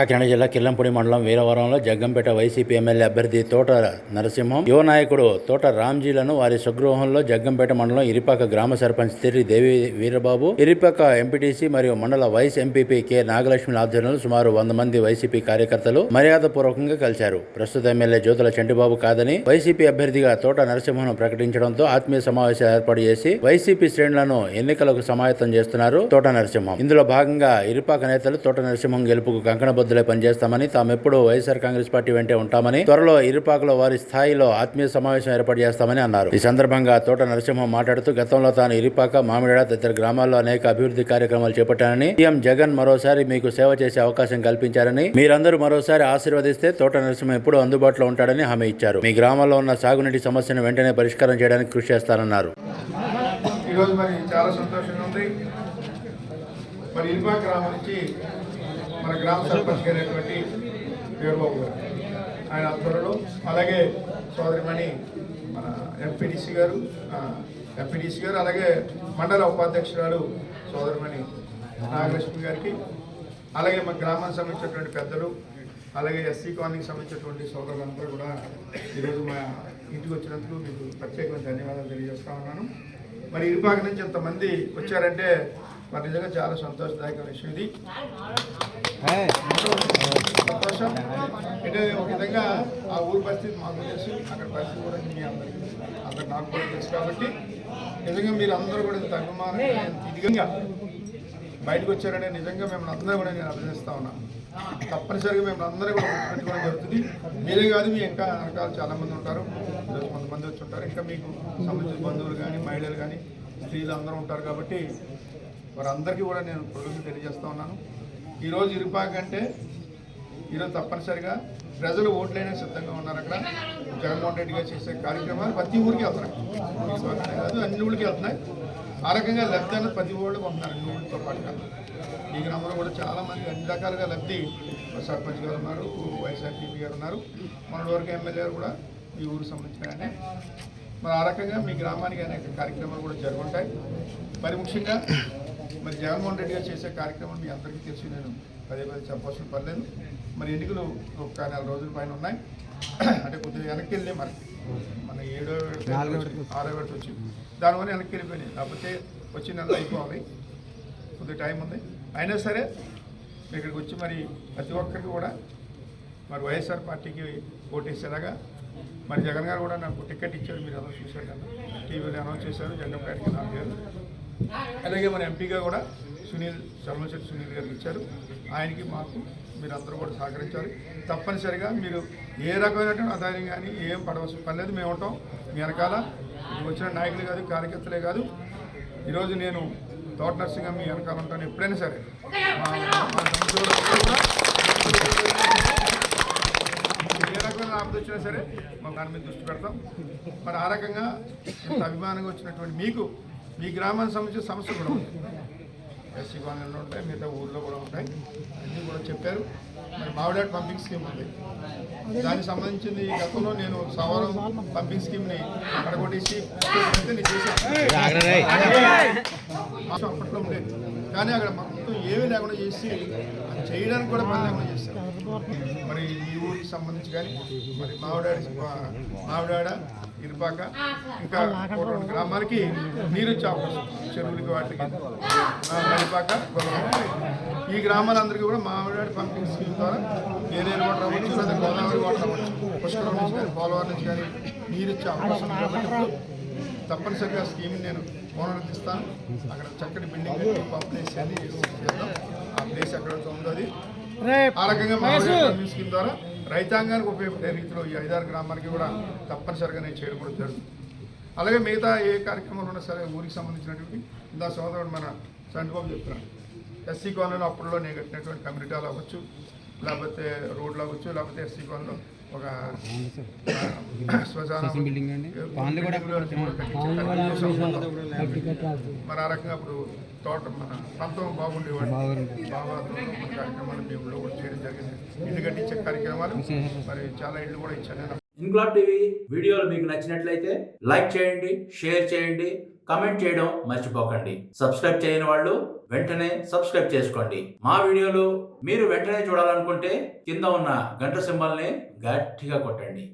కాకినాడ జిల్లా కిల్లంపూడి మండలం వీరవరంలో Jaggampeta YCP MLA అభ్యర్థి తోట నరసింహం యువ నాయకుడు తోట రామ్జీలను వారి స్వగృహంలో జగ్గంపేట మండలం ఇరిపాక గ్రామ సర్పంచ్ తిరి దేవి వీరబాబు ఇరిపాక ఎంపీటీసీ మరియు మండల వైస్ ఎంపీపీ కె నాగలక్ష్మి ఆధ్వర్యంలో సుమారు వంద మంది వైసీపీ కార్యకర్తలు మర్యాదపూర్వకంగా కలిశారు. ప్రస్తుత ఎమ్మెల్యే జ్యోతుల చంటిబాబు కాదని వైసీపీ అభ్యర్థిగా తోట నరసింహను ప్రకటించడంతో ఆత్మీయ సమావేశం ఏర్పాటు చేసి వైసీపీ శ్రేణులను ఎన్నికలకు సమాయత్తం చేస్తున్నారు తోట నరసింహం. ఇందులో భాగంగా ఇరిపాక నేతలు తోట నరసింహం గెలుపుకు కంకణబద్దులై పనిచేస్తామని తామెప్పుడు వైఎస్ఆర్ కాంగ్రెస్ పార్టీ వెంటే ఉంటామని త్వరలో ఇరుపాకలో వారి స్థాయిలో ఆత్మీయ సమావేశం ఏర్పాటు చేస్తామని అన్నారు. ఈ సందర్భంగా తోట నరసింహం మాట్లాడుతూ గతంలో తాను ఇరుపాక మామిడాడ తదితర గ్రామాల్లో అనేక అభివృద్ధి కార్యక్రమాలు చేపట్టానని సీఎం జగన్ మరోసారి మీకు సేవ చేసే అవకాశం కల్పించారని మీరందరూ మరోసారి ఆశీర్వదిస్తే తోట నరసింహం ఎప్పుడూ అందుబాటులో ఉంటాడని హామీ ఇచ్చారు. మీ గ్రామంలో ఉన్న సాగునీటి సమస్యను వెంటనే పరిష్కారం చేయడానికి కృషి చేస్తానన్నారు. ఈరోజు మరి చాలా సంతోషంగా ఉంది. మరి ఇల్బా గ్రామం నుంచి మన గ్రామ సర్పంచ్ అయినటువంటి వీరబాబు గారు. ఆయన ఆధ్వర్యంలో అలాగే సోదరిమణి మన ఎంపీడీసీ గారు ఎంపీడీసీ గారు అలాగే మండల ఉపాధ్యక్షురాలు సోదరిమణి నాగలక్ష్మి గారికి అలాగే మన గ్రామానికి సంబంధించినటువంటి పెద్దలు అలాగే ఎస్సీ కాలనీకి సంబంధించినటువంటి సోదరులందరూ కూడా ఈరోజు మా ఇంటికి వచ్చినందుకు మీకు ప్రత్యేకమైన ధన్యవాదాలు తెలియజేస్తా ఉన్నాను. మరి ఇరుపాక నుంచి ఇంతమంది వచ్చారంటే మరి నిజంగా చాలా సంతోషదాయకమైన విషయం ఇది. సంతోషం. అంటే ఒక విధంగా ఆ ఊరి పరిస్థితి మాకు తెలుసు అక్కడ పరిస్థితి కూడా మీ అందరికీ అందరు నాకు కూడా తెలుసు కాబట్టి నిజంగా మీరు అందరూ కూడా ఇంత అభిమానంగా ఇదిగా బయటకు వచ్చారనే నిజంగా మేము అందరూ కూడా నేను అభినందిస్తా ఉన్నాను తప్పనిసరిగా మేము అందరూ కూడా గుర్తుపెట్టుకోవడం జరుగుతుంది. మీరే కాదు మీ ఇంకా వెనకాల చాలా మంది ఉంటారు కొంతమంది వచ్చి ఉంటారు. ఇంకా మీకు సంబంధించిన బంధువులు కానీ మహిళలు కానీ స్త్రీలు అందరూ ఉంటారు కాబట్టి వారందరికీ కూడా నేను కృతజ్ఞతలు తెలియజేస్తూ ఉన్నాను. ఈరోజు ఇరుపాక్ అంటే ఈరోజు తప్పనిసరిగా ప్రజలు ఓట్లైనా సిద్ధంగా ఉన్నారు అక్కడ. జగన్మోహన్ రెడ్డి గారు చేసే కార్యక్రమాలు ప్రతి ఊరికి వెళ్తున్నాయి. కాదు అన్ని ఊళ్ళకి వెళ్తున్నాయి. ఆ రకంగా లబ్ధి అన్నది ప్రతి ఊళ్ళకి ఉంటున్నారు అన్ని ఊళ్ళతో పాటుగా. ఈ గ్రామంలో కూడా చాలా మంది అన్ని రకాలుగా లబ్ధి సర్పంచ్ గారు ఉన్నారు వైఎస్ఆర్టీపీ గారు ఉన్నారు. మన వరకు ఎమ్మెల్యే గారు కూడా ఈ ఊరికి సంబంధించిన ఆయనే మరి ఆ రకంగా మీ గ్రామానికి అనేక కార్యక్రమాలు కూడా జరుగుంటాయి. మరి ముఖ్యంగా మరి జగన్మోహన్ రెడ్డి గారు చేసే కార్యక్రమం మీ అందరికీ తెలిసి నేను పదే పదే చెప్పాల్సిన పర్లేదు మరి ఎన్నికలు ఒక నెల రోజుల పైన ఉన్నాయి. అంటే కొద్దిగా వెనక్కి వెళ్ళి మరి. మన ఏడో ఆరో విడత వచ్చింది. దానివల్ల వెనక్కి వెళ్ళిపోయినాయి. కాకపోతే వచ్చి నెల అయిపోవాలి. కొద్దిగా టైం ఉంది. అయినా సరే ఇక్కడికి వచ్చి మరి ప్రతి ఒక్కరికి కూడా మరి వైఎస్ఆర్ పార్టీకి ఓటేసేలాగా మరి జగన్ గారు కూడా నాకు టికెట్ ఇచ్చారు. మీరు అందరూ చూశారు కదా. టీవీలో అనౌన్స్ చేశారు. జగన్ గారికి నాకు గారు అలాగే మన ఎంపీగా కూడా సునీల్ శర్మశెట్టి సునీల్ గారికి ఇచ్చారు. ఆయనకి మాకు మీరు అందరూ కూడా సహకరించాలి. తప్పనిసరిగా మీరు ఏ రకమైనటువంటి ఆదాయం కానీ ఏం పడవలసిన పని లేదు మేము ఉంటాం. మీ వెనకాల వచ్చిన నాయకులు కాదు కార్యకర్తలే కాదు. ఈరోజు నేను తోట నర్సింగ్గా మీ వెనకాల ఉంటాను. ఎప్పుడైనా సరే ఏ రకమైన ఆపద వచ్చినా సరే మా దాని మీద దృష్టి పెడతాం. మరి ఆ రకంగా అభిమానంగా వచ్చినటువంటి మీకు మీ గ్రామానికి సంబంధించిన సమస్యలు కూడా ఉంటాయి. ఎస్సీ కాలనీలో ఉంటాయి మిగతా ఊళ్ళో కూడా ఉంటాయి. అన్నీ కూడా చెప్పారు. మరి మావిడాట్ పంపింగ్ స్కీమ్ ఉంది. దానికి సంబంధించింది గతంలో నేను సవారం పంపింగ్ స్కీమ్ని పడగొట్టేసి నేను చేశాను. అప్పట్లో ఉండేది. కానీ అక్కడ మొత్తం ఏమీ లేకుండా చేసి అది చేయడానికి కూడా పని లేకుండా చేశారు. మరి ఈ ఊరికి సంబంధించి కానీ మరి మావిడాడి మావిడాడ ఇరుపాక ఇంకా రెండు గ్రామాలకి నీరు వచ్చే అవకాశం చెరువులకి వాటికి. గొల్లవాడ. ఈ గ్రామాలందరికీ కూడా మామిడాడి పంపింగ్ స్కీమ్ ద్వారా ఏరియల్ వాటర్ అవ్వచ్చు లేదా గోదావరి వాటర్ అవ్వచ్చు. పుష్కరం నుంచి కానీ పోలవరం నుంచి కానీ నీరు ఇచ్చే అవకాశం కాబట్టి తప్పనిసరిగా స్కీమ్ నేను పునరుద్ధరిస్తాను అక్కడ చక్కటి బిల్డింగ్ కట్టి పంప్ ప్లేస్ అది చేద్దాం. ఆ ప్లేస్ ఎక్కడ ఉందో అది. ఆ రకంగా మా స్కీమ్ ద్వారా రైతాంగానికి ఉపయోగపడే రీతిలో ఈ ఐదారు గ్రామాలకి కూడా తప్పనిసరిగా నేను చేయడం కూడా జరుగుతుంది. అలాగే మిగతా ఏ కార్యక్రమాలు ఉన్నా సరే ఊరికి సంబంధించినటువంటి ఇందా సోదరుడు మన సంటిబాబు చెప్తున్నాను ఎస్సీ కాలనీలో అప్పుడులో నేను కట్టినటువంటి కమ్యూనిటీలు అవ్వచ్చు లేకపోతే రోడ్లు అవ్వచ్చు లేకపోతే ఎస్సీ కాలనీలో ఒక మరి ఆ రకంగా ఇప్పుడు తోట మన పంతం బాగుండేవాడు. బాబాతో మన కార్యక్రమాలు మీ కూడా చేయడం జరిగింది. ఇల్లు కట్టించే కార్యక్రమాలు మరి చాలా ఇళ్ళు కూడా ఇచ్చాను నేను టీవీ వీడియోలు మీకు నచ్చినట్లయితే లైక్ చేయండి షేర్ చేయండి కమెంట్ చేయడం మర్చిపోకండి. సబ్స్క్రైబ్ చేయని వాళ్ళు వెంటనే సబ్స్క్రైబ్ చేసుకోండి. మా వీడియోలు మీరు వెంటనే చూడాలనుకుంటే కింద ఉన్న గంట సింబల్ని గట్టిగా కొట్టండి.